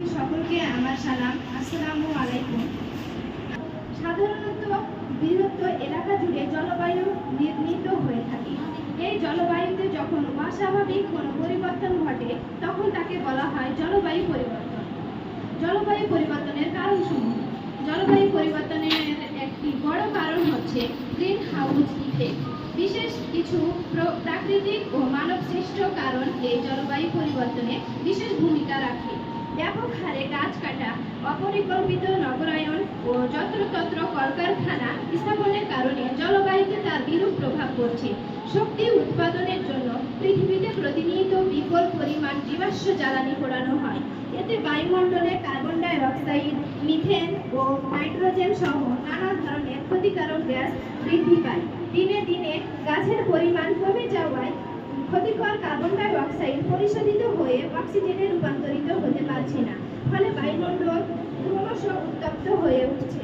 সকলকে আমার সালাম। আসসালামু আলাইকুম। সাধারণত বৃহত্ত এলাকা জুড়ে জলবায়ু নির্মিত হয়ে থাকে। এই জলবায়ুতে যখন অস্বাভাবিক কোনো পরিবর্তন ঘটে, তখন তাকে বলা হয় জলবায়ু পরিবর্তন। জলবায়ু পরিবর্তনের কারণসমূহ। জলবায়ু পরিবর্তনের একটি বড় কারণ হচ্ছে গ্রিন হাউস ইফেক্ট বিশেষ কিছু প্রাকৃতিক ও মানব সৃষ্ট কারণ এই জলবায়ু পরিবর্তনে বিশেষ ভূমিকা রাখে। ব্যাপক হারে গাছ কাটা, অপরিকল্পিত নগরায়ন ও যত্রতত্র কলকারখানা স্থাপনের কারণে জলবায়ুতে তার বিরূপ প্রভাব পড়ছে। শক্তি উৎপাদনের জন্য পৃথিবীতে প্রতিনিয়ত বিপুল পরিমাণ জীবাশ্ম জ্বালানি পোড়ানো হয়। এতে বায়ুমণ্ডলে কার্বন ডাই অক্সাইড মিথেন ও নাইট্রোজেন সহ নানা ধরনের ক্ষতিকারক গ্যাস বৃদ্ধি পায়। দিনে দিনে গাছের পরিমাণ কমে যাওয়ায় ক্ষতিকর কার্বন ডাই অক্সাইড পরিশোধিত অক্সিজেনে রূপান্তরিত হতে পারছে না। ফলে বায়ুমণ্ডল ক্রমশ উত্তপ্ত হয়ে উঠছে।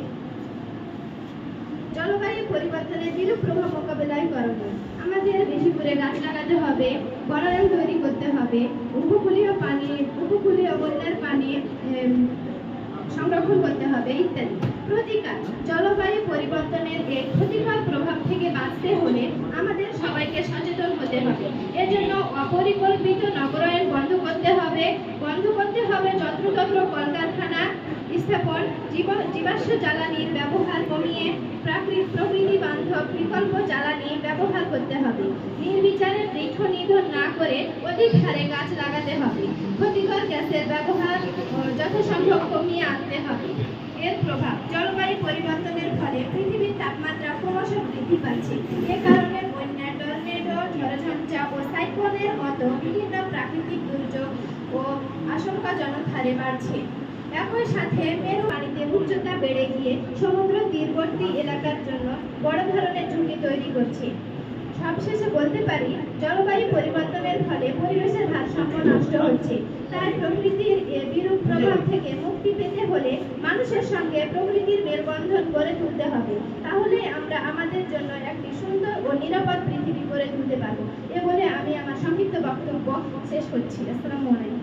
জলবায়ু পরিবর্তনের বিরূপ প্রভাব মোকাবেলায় করণীয় আমাদের বেশি করে গাছ লাগাতে হবে, বনায়ন তৈরি করতে হবে, উপকূলীয় পানি, উপকূলীয় বন্যার পানি সংরক্ষণ করতে হবে ইত্যাদি। প্রতিকার, জলবায়ু পরিবর্তনের এই ক্ষতিকর প্রভাব থেকে বাঁচতে হলে আমাদের সবাইকে সচেতন হতে হবে এজন্য অপরিকল্পিত নগরায়ন বন্ধ করতে হবে বন্ধ করতে হবে যত্রতত্র কলকারখানা স্থাপন জীবাশ্ম জ্বালানির ব্যবহার কমিয়ে প্রাকৃতিক প্রকৃতি বান্ধব বিকল্প জ্বালানি ব্যবহার করতে হবে। নির্বিচারে বৃক্ষ নিধন না করে অধিক হারে গাছ লাগাতে হবে। ক্ষতিকর গ্যাসের ব্যবহার যথাসম্ভব কমিয়ে আনতে হবে। এর প্রভাব জলবায়ু পরিবর্তনের ফলে পৃথিবীর তাপমাত্রা ক্রমশ বৃদ্ধি পাচ্ছে। এ কারণে বন্যা টর্নেডো ঝড়ঝঞ্ঝা ও সাইক্লোনের মতো বিভিন্ন প্রাকৃতিক দুর্যোগ ও আশঙ্কাজনক হারে বাড়ছে। একই সাথে মেরু পানিতে উচ্চতা বেড়ে গিয়ে সমুদ্র তীরবর্তী এলাকার জন্য বড় ধরনের ঝুঁকি তৈরি করছে। সবশেষে বলতে পারি, জলবায়ু পরিবর্তনের ফলে পরিবেশের ভারসাম্য নষ্ট হচ্ছে। তাই প্রকৃতির বিরূপ প্রভাব থেকে মুক্তি পেতে হলে মানুষের সঙ্গে প্রকৃতির মেলবন্ধন গড়ে তুলতে হবে। তাহলে আমরা আমাদের জন্য একটি সুন্দর ও নিরাপদ পৃথিবী গড়ে তুলতে পারব। এ বলে আমি আমার সংক্ষিপ্ত বক্তব্য শেষ করছি। আসসালামু আলাইকুম।